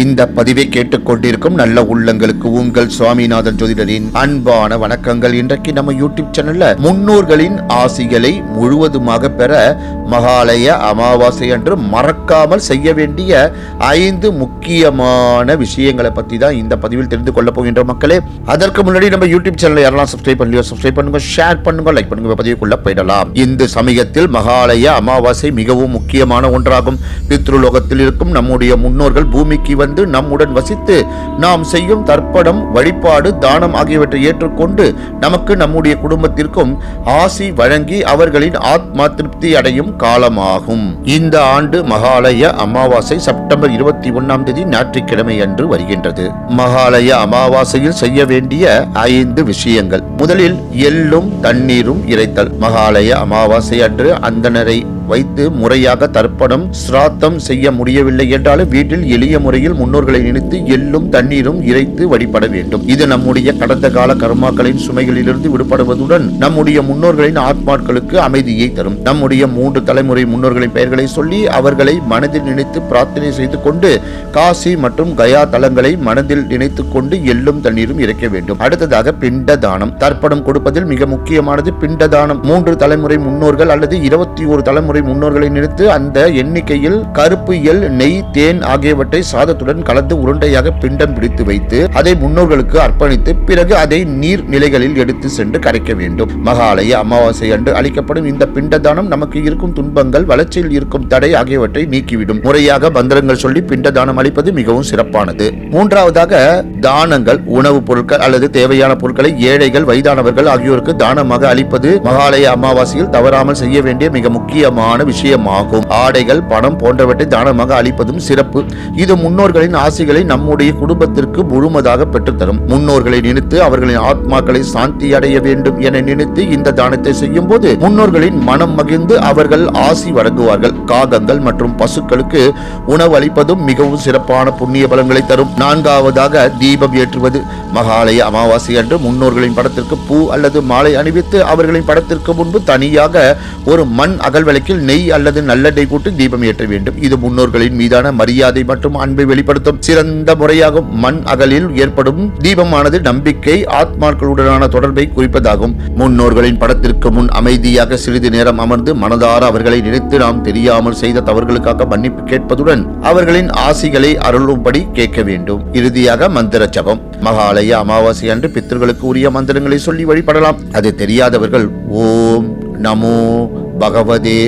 இந்த பதிவை கேட்டுக்கொண்டிருக்கும் நல்ல உள்ளங்களுக்கு உங்கள் சுவாமிநாதன் ஜோதிடரின் அன்பான வணக்கங்கள். இன்றைக்கு நம்ம யூடியூப் சேனல்ல முன்னோர்களின் ஆசிகளை முழுவதுமாக பெற மகாலய அமாவாசை அன்று மறக்காமல் செய்ய வேண்டிய ஐந்து முக்கியமான விஷயங்களை பத்தி தான் இந்த பதிவில் தெரிந்து கொள்ள போகின்ற மக்களே. அதற்கு முன்னாடி நம்ம யூடியூப் சேனல் யாரெல்லாம் சப்ஸ்கிரைப் பண்ணலையோ சப்ஸ்கிரைப் பண்ணுங்க ஷேர் பண்ணுங்க லைக் பண்ணுங்க பதிவுக்குள்ள போயிடலாம். இந்த சமயத்தில் மகாலய அமாவாசை மிகவும் முக்கியமான ஒன்றாகும். பித்ருலோகத்தில் இருக்கும் நம்முடைய முன்னோர்கள் பூமிக்கு வந்து நம்முடன் வசித்து நாம் செய்யும் தர்ப்பணம் வழிபாடு தானம் ஆகியவற்றை ஏற்றுக்கொண்டு நமக்கு நம்முடைய குடும்பத்திற்கும் ஆசி வழங்கி அவர்களின் ஆத்மா திருப்தி அடையும் காலமாகும். இந்த ஆண்டு மகாலய அமாவாசை செப்டம்பர் இருபத்தி ஒன்னாம் தேதி ஞாயிற்றுக்கிழமை அன்று வருகின்றது. மகாலய அமாவாசையில் செய்ய வேண்டிய ஐந்து விஷயங்கள். முதலில் எள்ளும் தண்ணீரும் இறைத்தல். மகாலய அமாவாசை அன்று அந்தனரை வைத்து முறையாக தர்ப்பணம் சிராத்தம் செய்ய முடியவில்லை என்றாலும் வீட்டில் எளிய முறையில் முன்னோர்களை நினைத்து எள்ளும் தண்ணீரும் இறைத்து வழிபட வேண்டும். இது நம்முடைய கடந்த கால கர்மாக்களின் சுமைகளிலிருந்து விடுபடுவதுடன் நம்முடைய முன்னோர்களின் ஆத்மாக்களுக்கு அமைதியை தரும். நம்முடைய மூன்று தலைமுறை முன்னோர்களின் பெயர்களை சொல்லி அவர்களை மனதில் நினைத்து பிரார்த்தனை செய்து கொண்டு காசி மற்றும் கயா தலங்களை மனதில் நினைத்து கொண்டு எள்ளும் தண்ணீரும் இறைக்க வேண்டும். அடுத்ததாக பிண்ட தானம். தர்ப்பணம் கொடுப்பதில் மிக முக்கியமானது பிண்ட தானம். மூன்று தலைமுறை முன்னோர்கள் அல்லது இருபத்தி ஒரு தலைமுறை முன்னோர்களை நிறுத்து அந்த எண்ணிக்கையில் கருப்பு எல் நெய் தேன் ஆகியவற்றை சாதத்துடன் கலந்து உருண்டையாக பிண்டம் பிடித்து வைத்து அதை முன்னோர்களுக்கு அர்ப்பணித்து பிறகு அதை நீர் நிலைகளில் எடுத்து சென்று கரைக்க வேண்டும். மகாலய அமாவாசை அன்று அளிக்கப்படும் இந்த பிண்ட தானம் நமக்கு இருக்கும் துன்பங்கள் வளர்ச்சியில் இருக்கும் தடை ஆகியவற்றை நீக்கிவிடும். முறையாக மந்திரங்கள் சொல்லி பிண்ட தானம் அளிப்பது மிகவும் சிறப்பானது. மூன்றாவதாக தானங்கள் உணவுப் பொருட்கள் அல்லது தேவையான பொருட்களை ஏழைகள் வயதானவர்கள் ஆகியோருக்கு தானமாக அளிப்பது மகாலய அமாவாசையில் தவறாமல் செய்ய வேண்டிய மிக முக்கியமான முக்கியமான விஷயமாகும். ஆடைகள் பணம் போன்றவற்றை தானமாக அளிப்பதும் சிறப்பு. இது முன்னோர்களின் ஆசைகளை நம்முடைய குடும்பத்திற்கு முழுமதாக பெற்றுத்தரும். முன்னோர்களை நினைத்து அவர்களின் ஆத்மாக்களை சாந்தி அடைய வேண்டும் என நினைத்து இந்த தானத்தை செய்யும் போது முன்னோர்களின் மனம் மகிழ்ந்து அவர்கள் ஆசி வழங்குவார்கள். காகங்கள் மற்றும் பசுக்களுக்கு உணவு அளிப்பதும் மிகவும் சிறப்பான புண்ணிய பலன்களை தரும். நான்காவதாக தீபம் ஏற்றுவது. மகாலய அமாவாசை அன்று முன்னோர்களின் படத்திற்கு பூ அல்லது மாலை அணிவித்து அவர்களின் படத்திற்கு முன்பு தனியாக ஒரு மண் அகல் விளக்கில் நெய் அல்லது நல்லெண்ணெய் போட்டு தீபம் ஏற்ற வேண்டும். இது முன்னோர்களின் மீதான மரியாதை மற்றும் அன்பை வெளிப்படுத்தும் சிறந்த முறையாகும். மண் அகலில் ஏற்படும் தீபமானது நம்பிக்கை ஆத்மாக்களுடனான தொடர்பை குறிப்பதாகும். முன்னோர்களின் படத்திற்கு முன் அமைதியாக சிறிது நேரம் அமர்ந்து மனதார அவர்களை நினைத்து நாம் தெரியாமல் செய்த தவறுகளுக்காக மன்னிப்பு கேட்பதுடன் அவர்களின் ஆசிகளை அருளும்படி கேட்க வேண்டும். இறுதியாக மந்திர ஜபம். மகாலய அமாவாசை அன்று பித்தர்களுக்கு உரிய மந்திரங்களை சொல்லி வழிபடலாம். அது தெரியாதவர்கள் ஓம் நமோ பகவதே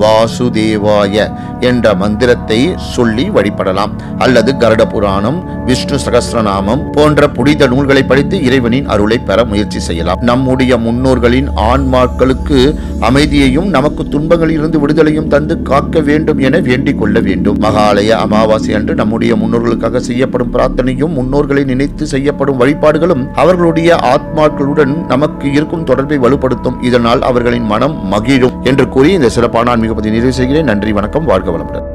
வாசுதேவாய என்ற மந்திரத்தை சொல்லி வழிபடலாம். அல்லது கருட புராணம் விஷ்ணு சகசிரநாமம் போன்ற புனித நூல்களை படித்து இறைவனின் அருளை பெற முயற்சி செய்யலாம். நம்முடைய முன்னோர்களின் ஆன்மாக்களுக்கு அமைதியையும் நமக்கு துன்பங்களிலிருந்து விடுதலையும் தந்து காக்க வேண்டும் என வேண்டிக் கொள்ள வேண்டும். மகாலய அமாவாசை அன்று நம்முடைய முன்னோர்களுக்காக செய்யப்படும் பிரார்த்தனையும் முன்னோர்களை நினைத்து செய்யப்படும் வழிபாடுகளும் அவர்களுடைய ஆத்மாக்களுடன் நமக்கு இருக்கும் தொடர்பை வலுப்படுத்தும். இதனால் அவர்களின் மனம் மகிழும் என்று கூறி இந்த சிறப்பான ஆன்மீக பதிவு நிறைவு செய்கிறேன். நன்றி வணக்கம் வாழ்க வளமுடன்